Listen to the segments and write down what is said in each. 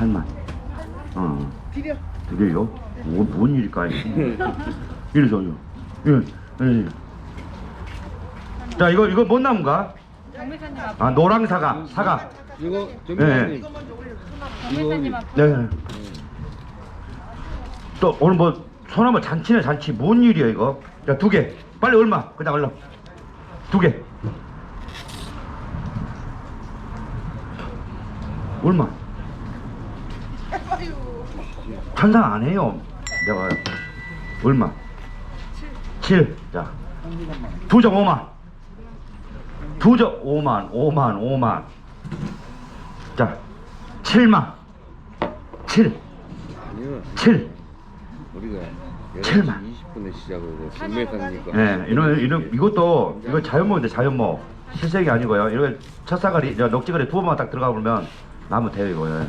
8만. 어. 드려. 드려요? 뭐, 뭔 일일까? 이래서요. 예, 예. 자, 이거, 이거 뭔? 정매사님 앞 아, 노랑 사과, 사과. 이거 예. 정매사님 앞 네. 또 오늘 뭐 소나무 잔치네 잔치 뭔 일이야 이거? 자 두 개. 빨리 얼마? 그냥 얼른. 두 개. 얼마? 아유. 천상 안 해요. 내가 얼마? 7. 자. 두정 5만. 두정 5만, 5만, 5만. 자. 7만. 7. 아니요 7. 우리가 칠만. 20분에 시작하고 정매사니까 예, 이런 이런 이것도 이거 자연모인데 자연모 실색이 아니고요. 이거 첫사가리 저 녹지거리 두 번만 딱 들어가 보면 나무 돼요 이거. 예.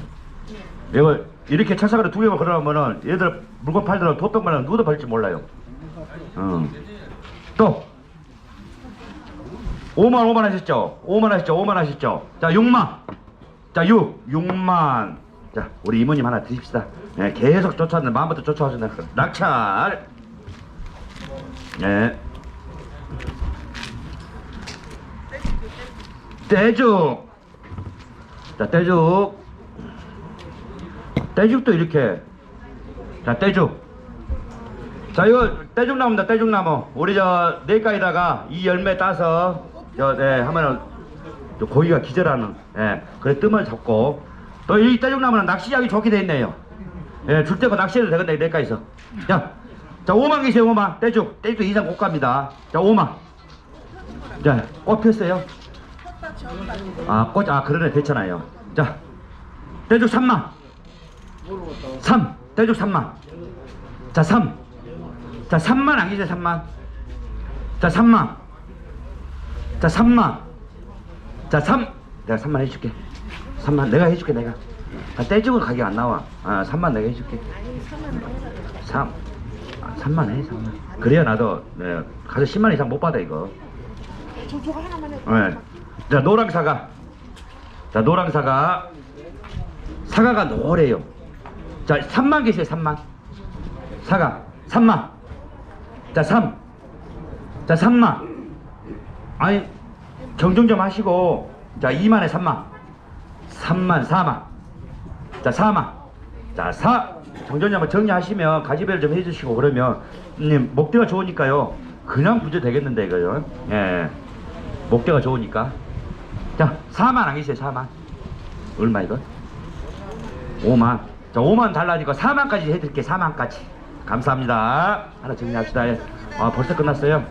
이걸 이렇게 첫사가리 두 개만 걸어놓으면은 얘들 물건 팔더라도 도둑만은 누구도 팔지 몰라요. 어. 또 5만 5만 하셨죠? 5만 하셨죠? 5만 하셨죠? 자 6만 자 6, 6만 자 우리 이모님 하나 드십시다. 예, 계속 쫓아왔는데 마음부터 쫓아와준다. 낙찰 네. 떼죽. 자, 떼죽. 떼죽도 이렇게. 자, 떼죽. 자, 이거 떼죽 나무입니다. 떼죽 나무. 우리 저 내과에다가 이 열매 따서 저, 네, 하면은 저 고기가 기절하는, 예, 그래 뜸을 잡고 또 이 떼죽 나무는 낚시하기 좋게 돼 있네요. 예, 줄 때고 낚시해도 되겠네, 내과에서. 자, 자, 5만 계세요, 5만. 떼죽. 떼죽도 이상 고가입니다. 자, 5만. 자, 꽃. 폈다 지웠다. 아, 꽃, 아, 그러네, 됐잖아요. 자, 떼죽 3만. 3. 떼죽 3만. 자, 3. 자, 3만 안 계세요, 3만. 자, 3만. 자, 3만. 자, 3. 내가 3만 해줄게. 3만, 내가 해줄게, 내가. 아, 떼죽은 가격 안 나와. 아, 3만 내가 해줄게. 3. 아, 3만 해, 3만. 그래야 나도, 네, 가서 10만 이상 못 받아, 이거. 저 저거 하나만 해. 네. 자, 노랑 사과. 자, 노랑 사과. 사과가 노래요. 자, 3만 계세요, 3만. 사과. 3만. 자, 3. 자, 3만. 아니, 정정 좀 하시고. 자, 2만에 3만. 3만, 4만. 자, 4만. 자, 4. 정전이 한번 정리하시면 가지배를 좀 해주시고 그러면 님 목대가 좋으니까요. 그냥 부재 되겠는데 이거요. 예. 목대가 좋으니까. 자, 4만 안 계세요, 4만. 얼마 이거? 5만. 자, 5만 달라니까 4만까지 해드릴게요, 4만까지. 감사합니다. 하나 정리합시다. 예. 아, 벌써 끝났어요.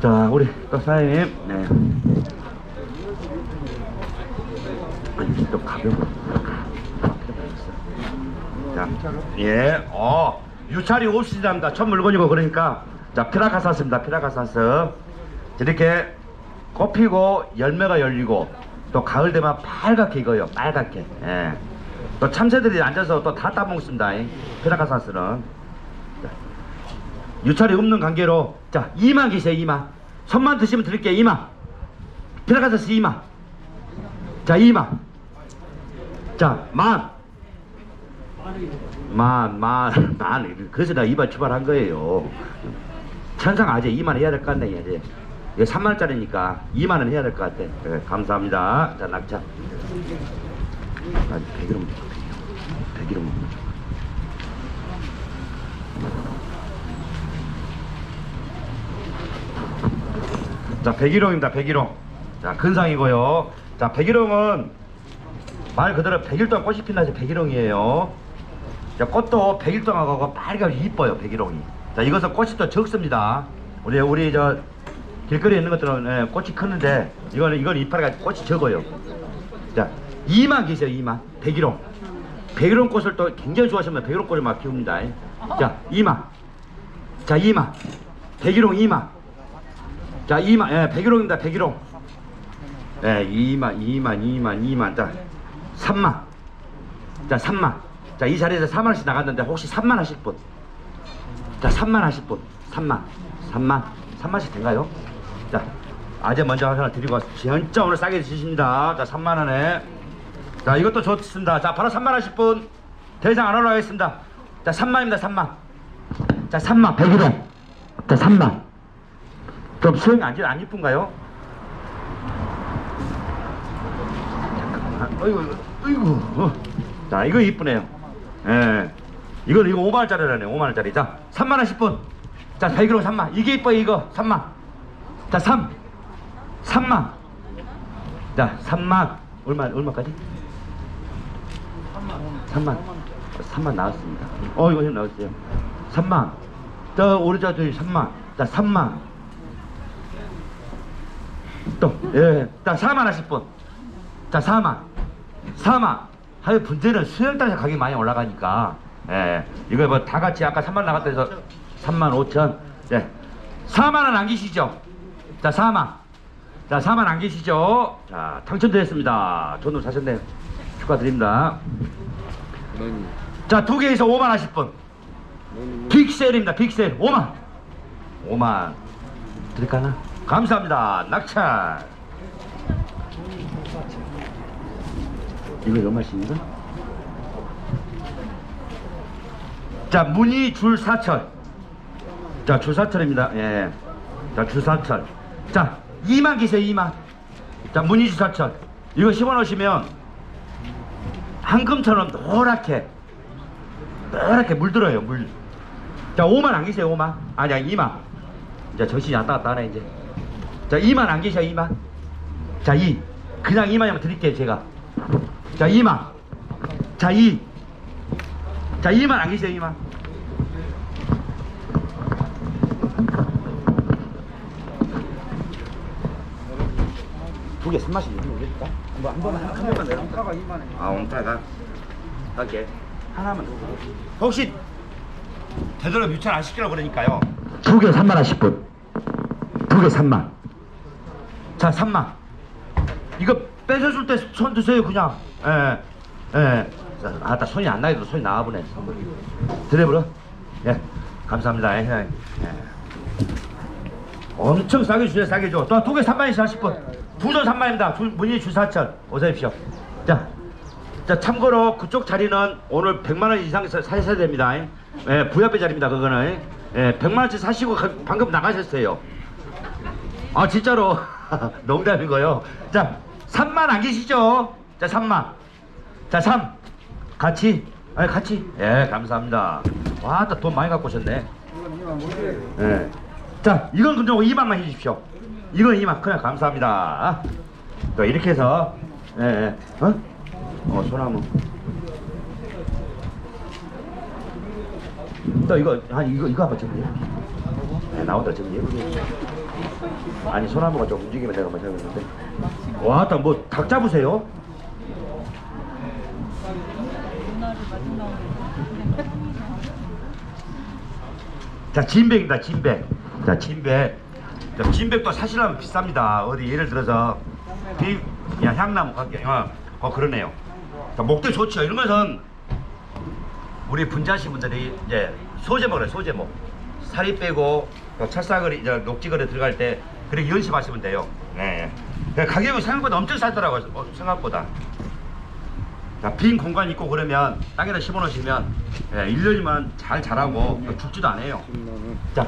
자, 우리 또 사장님. 네. 아니, 좀 가벼워. 자, 예, 어, 유찰이 옵시답니다. 첫 물건이고 그러니까 자 피라카사스입니다. 피라카사스 이렇게 꽃 피고 열매가 열리고 또 가을 되면 빨갛게 익어요. 빨갛게. 예. 또 참새들이 앉아서 또 다 따먹습니다. 자, 유찰이 없는 관계로 자 2만 계세요. 2만 손만 드시면 드릴게요. 2만 피라카사스 2만 자 2만 자 만. 만, 만, 만. 그래서 내가 이발 출발한 거예요. 천상 아재 2만 해야 될 것 같네, 이제. 이거 3만원짜리니까 2만원 해야 될 것 같아. 네, 감사합니다. 자, 낙차. 아, 100이로 먹자, 100이로. 100이로 먹자. 자, 백일홍입니다, 백일홍. 자, 근상이고요. 자, 백일홍은 말 그대로 백일 동안 꽃이 핀다 해서 백일홍이에요. 자, 꽃도 백일 동안 가고 빨갛게 이뻐요, 백일홍이. 자, 이것은 꽃이 또 적습니다. 우리, 우리 저, 길거리에 있는 것들은 예, 꽃이 크는데, 이거는, 이건 이파리가 꽃이 적어요. 자, 2만 계세요, 2만. 백일홍. 백일홍 꽃을 또 굉장히 좋아하시면 백일홍 꽃을 막 키웁니다. 자, 2만. 자, 2만. 백일홍 2만. 자, 2만. 예, 백일홍입니다, 백일홍. 예, 2만, 2만, 2만, 2만. 자, 3만. 자, 3만. 자, 이 자리에서 4만원씩 나갔는데 혹시 3만 하실 분? 자, 3만 하실 분. 3만. 3만. 3만씩 된가요? 자, 아재 먼저 하나 드리고 진짜 오늘 싸게 주십니다. 자, 3만원에. 자, 이것도 좋습니다. 자, 바로 3만 하실 분. 대장 안 올라가겠습니다. 자, 3만입니다, 3만. 자, 3만, 100일원. 자, 3만. 좀 수영이 안, 안 이쁜가요? 잠깐만. 어이구, 어이구. 어. 자, 이거 이쁘네요. 예. 이건 이거 5만원짜리라네, 5만원짜리. 자, 3만 하실 분. 자, 100일원 3만. 이게 이뻐요, 이거. 3만. 자, 3. 3만. 자, 3만. 얼마, 얼마까지? 3만. 3만 나왔습니다. 어, 이거 형 나왔어요. 3만. 저, 오른쪽 저기 3만. 자, 3만. 또, 예. 자, 4만 하실 분. 자, 4만. 4만. 하여 문제는 수요일 따라서 가격이 많이 올라가니까. 예. 이거 뭐 다 같이 아까 3만 나갔다 해서 3만 5천. 예. 4만 원 안 계시죠? 자, 4만. 자, 4만 안 계시죠? 자, 당첨되었습니다. 존도 사셨네요. 축하드립니다. 넌, 자, 두 개에서 5만 하실 분. 넌 빅셀입니다. 빅셀 5만. 5만. 드릴까나? 감사합니다. 낙찰. 이거 얼마씩인가? 자, 문의 줄 사철. 자, 줄 사철입니다. 예. 자, 줄 사철. 자, 2만 기세요, 2만. 자, 문의 줄 사철. 이거 심어 놓으시면 황금처럼 노랗게 노랗게 물들어요, 물. 자, 5만 안 계세요, 5만. 아니야, 2만. 이제 정신이 왔다 갔다 하네, 이제. 자, 2만 안 계셔, 2만. 자, 2. 그냥 2만이면 드릴게요, 제가. 자, 2만. 자, 2. 자, 2만 안 계세요, 2만. 두 개 3만씩 이렇게 올릴까? 한번 한 번만 한 번만 내려. 온가가 2만 원. 아, 온가가. 할게. 하나만 더. 혹시 되도록 유찰 안 시키려고 그러니까요. 두 개 3만 원씩 분. 두 개 3만. 자, 3만. 이거 뺏어줄 때 손 드세요, 그냥. 예. 예. 자, 아, 나 손이 안 나게도 손이 나와보네. 드려버려. 예. 감사합니다. 예. 예. 엄청 싸게 주세요, 싸게 줘. 또 두 개 3만 원씩 하실 분. 두전 3만입니다. 두, 문의 주사철. 어서 오십시오. 자. 자, 참고로 그쪽 자리는 오늘 100만 원 이상 사- 사셔야 됩니다. 예, 부야배 자리입니다. 그거는. 예, 100만 원치 사시고 가- 방금 나가셨어요. 아, 진짜로. 농담이고요. 자, 3만 안 계시죠? 자, 3만. 자, 3. 같이. 예, 같이. 예, 감사합니다. 와, 또돈 많이 갖고 오셨네. 예. 자, 이건 그냥 2만만 해주십시오. 이건 2만. 그냥 감사합니다. 또 이렇게 해서, 예, 예. 어? 어, 소나무. 또 이거, 아니, 이거, 이거 한번 정리해. 네, 나온다, 정리해. 아니, 소나무가 좀 움직이면 내가 뭐 정했는데. 와, 딱 뭐, 닭 잡으세요? 자, 진백입니다, 진백. 자, 진백. 자, 진백도 사실은 비쌉니다. 어디 예를 들어서 비, 야, 향나무 관계, 어, 어, 그러네요. 자, 목대 좋죠. 이런 것은 우리 분자신 분들이 이제 소제목을 해요, 소제목. 살이 빼고 또 찰싹거리, 이제 녹지거리 들어갈 때 그렇게 연습하시면 돼요. 네. 네, 가격이 생각보다 엄청 싸더라고요, 어, 생각보다. 자, 빈 공간 있고 그러면 땅에다 심어 놓으시면 예, 1년이면 잘 자라고 죽지도 않아요. 10만 원. 자,